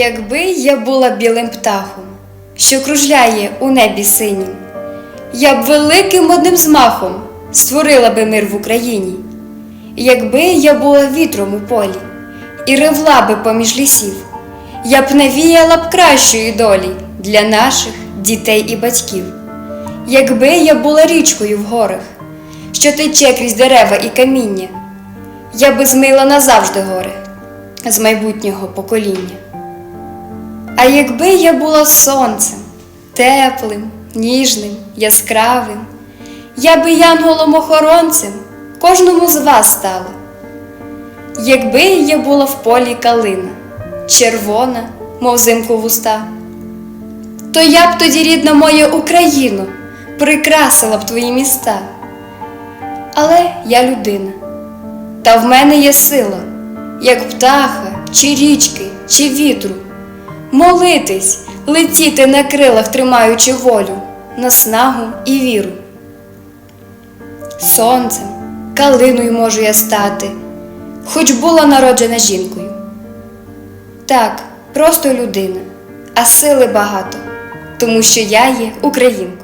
Якби я була білим птахом, що кружляє у небі синім, я б великим одним змахом створила би мир в Україні. Якби я була вітром у полі і ревла би поміж лісів, я б навіяла б кращої долі для наших дітей і батьків. Якби я була річкою в горах, що тече крізь дерева і каміння, я би змила назавжди горе з майбутнього покоління. А якби я була сонцем, теплим, ніжним, яскравим, я би янголом-охоронцем кожному з вас стала. Якби я була в полі калина, червона, мов зимку вуста, то я б тоді, рідна моя Україну, прикрасила б твої міста. Але я людина, та в мене є сила, як птаха, чи річки, чи вітру. Молитись, летіти на крилах, тримаючи волю, наснагу і віру. Сонцем, калиною можу я стати, хоч була народжена жінкою. Так, просто людина, а сили багато, тому що я є Українка.